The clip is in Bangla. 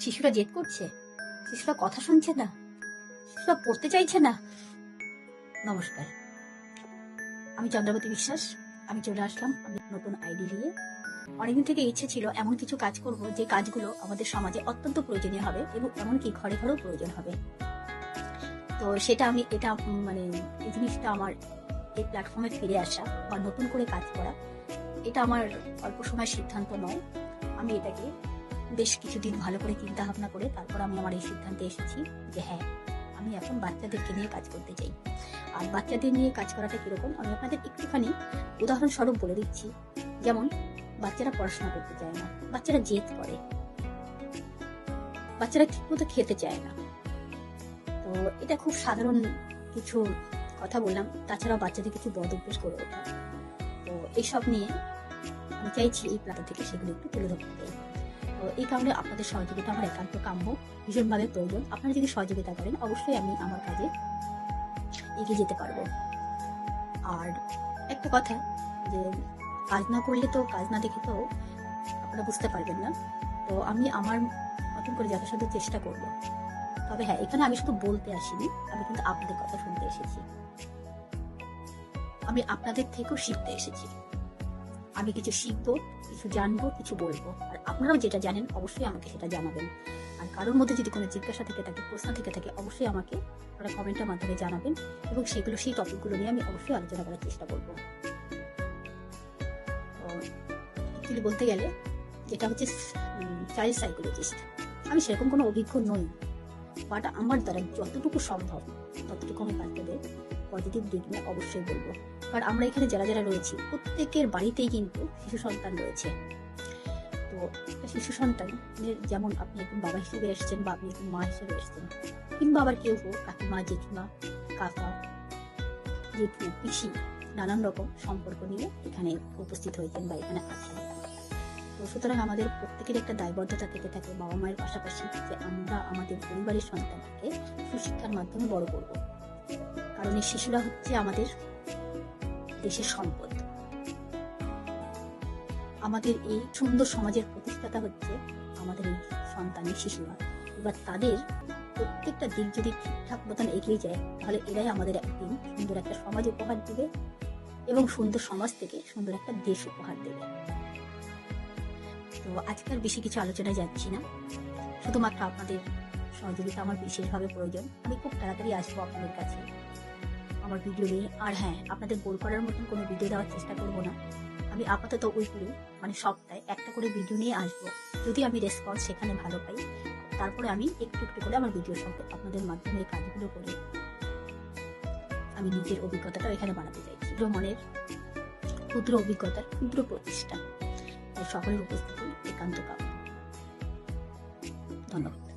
শিশুরা জেদ করছে? শিশুরা কথা শুনছে না? শিশুরা পড়তে চাইছে না? নমস্কার। আমি চন্দ্রাবতী বিশ্বাস। আমি চলে আসলাম আমি নতুন আইডি নিয়ে। অনেকদিন থেকে ইচ্ছে ছিল এমন কিছু কাজ করব যে কাজগুলো আমাদের সমাজে অত্যন্ত প্রয়োজনীয় হবে এবং এমনকি ঘরে ঘরেও প্রয়োজন হবে। তো সেটা আমি, এটা মানে এই জিনিসটা আমার এই প্ল্যাটফর্মে ফিরে আসা বা নতুন করে কাজ করা, এটা আমার অল্প সময়ের সিদ্ধান্ত নয়। আমি এটাকে বেশ কিছুদিন ভালো করে চিন্তা ভাবনা করে তারপর আমি আমার এই সিদ্ধান্তে এসেছি যে হ্যাঁ আমি এখন বাচ্চাদেরকে নিয়ে কাজ করতে চাই। আর বাচ্চাদের নিয়ে কাজ করাটা কীরকম, আমি আপনাদের একটুখানি উদাহরণস্বরূপ বলে দিচ্ছি। যেমন, বাচ্চারা পড়াশোনা করতে চায় না, বাচ্চারা জেদ করে। বাচ্চারা ঠিকমতো খেতে চায় না। তো এটা খুব সাধারণ কিছু কথা বললাম, তাছাড়াও বাচ্চাদের কিছু বদ অভ্যেস করে ওঠা। তো এইসব নিয়ে আমি চাইছি এই প্লাটা থেকে সেগুলো একটু তুলে ধরতে। এই কারণে আপনাদের সহযোগিতা আমার একান্ত কাম্য, ভীষণভাবে প্রয়োজন। আপনারা যদি সহযোগিতা করেন, অবশ্যই আমি আমার কাজে এগিয়ে যেতে পারব। আর একটা কথা, যে কাজ না করলে তো, কাজ না দেখে তো আপনারা বুঝতে পারবেন না। তো আমি আমার মতন করে যথাসাধ্য চেষ্টা করব। তবে হ্যাঁ এখানে আমি শুধু বলতে আসিনি, আমি কিন্তু আপনাদের কথা শুনতে এসেছি। আমি আপনাদের থেকেও শিখতে এসেছি। আমি কিছু শিখব, কিছু জানব, কিছু বলব। আর আপনারাও যেটা জানেন, অবশ্যই আমাকে সেটা জানাবেন। আর কারোর মধ্যে যদি কোনো জিজ্ঞাসা থেকে থাকে, প্রশ্ন থেকে থাকে, অবশ্যই আমাকে আপনারা কমেন্টের মাধ্যমে জানাবেন এবং সেগুলো, সেই টপিকগুলো নিয়ে আমি অবশ্যই আলোচনা করার চেষ্টা করব। অ্যাকচুয়ালি বলতে গেলে, যেটা হচ্ছে চাইল্ড সাইকোলজিস্ট আমি সেরকম কোনো অভিজ্ঞ নই। বাট আমার দ্বারা যতটুকু সম্ভব, ততটুকু আমি বাচ্চাদের পজিটিভ দিক নিয়ে অবশ্যই বলব। কারণ আমরা এখানে যারা যারা রয়েছি, প্রত্যেকের বাড়িতেই কিন্তু শিশু সন্তান রয়েছে। তো শিশু সন্তানের যেমন আপনি একজন বাবা হিসেবে এসেছেন বা আপনি একজন মা হিসেবে এসেছেন, কিংবা আবার কেউ হোক কাকিমা জেঠিমা, কাকা, জেঠু, পিসি, নানান রকম সম্পর্ক নিয়ে এখানে উপস্থিত হয়েছেন বা এখানে আছেন। তো সুতরাং আমাদের প্রত্যেকের একটা দায়বদ্ধতা থেকে থাকে বাবা মায়ের পাশাপাশি যে আমরা আমাদের পরিবারের সন্তানকে সুশিক্ষার মাধ্যমে বড় করব। কারণ এই শিশুরা হচ্ছে আমাদের দেশের সম্পদ। আমাদের এই সুন্দর সমাজের প্রতিষ্ঠাতা হচ্ছে আমাদের এই সন্তানের শিশুরা এবার তাদের প্রত্যেকটা দিক যদি ঠিকঠাক মতন এগিয়ে যায়, তাহলে এরাই আমাদের একদিন সুন্দর একটা সমাজ উপহার দেবে এবং সুন্দর সমাজ থেকে সুন্দর একটা দেশ উপহার দেবে। তো আজকাল বেশি কিছু আলোচনায় যাচ্ছি না। শুধুমাত্র আপনাদের সহযোগিতা আমার বিশেষভাবে প্রয়োজন। আমি খুব তাড়াতাড়ি আসব আপনাদের কাছে। আমার ভিডিও নিয়ে আর হ্যাঁ আপনাদের বোর করার মতন কোনো ভিডিও দেওয়ার চেষ্টা করব না। আমি আপাতত উইকলি মানে সপ্তাহে একটা করে ভিডিও নিয়ে আসব। যদি আমি রেসপন্স সেখানে ভালো পাই, তারপরে আমি একটু একটু করে আমার ভিডিও সঙ্গে আপনাদের মাধ্যমে কাজগুলো করে আমি নিজের অভিজ্ঞতাটা এখানে বানাতে চাইছি মনের ক্ষুদ্র অভিজ্ঞতার ক্ষুদ্র প্রতিষ্ঠা সকলের উপস্থিতি একান্ত কাম্য। ধন্যবাদ।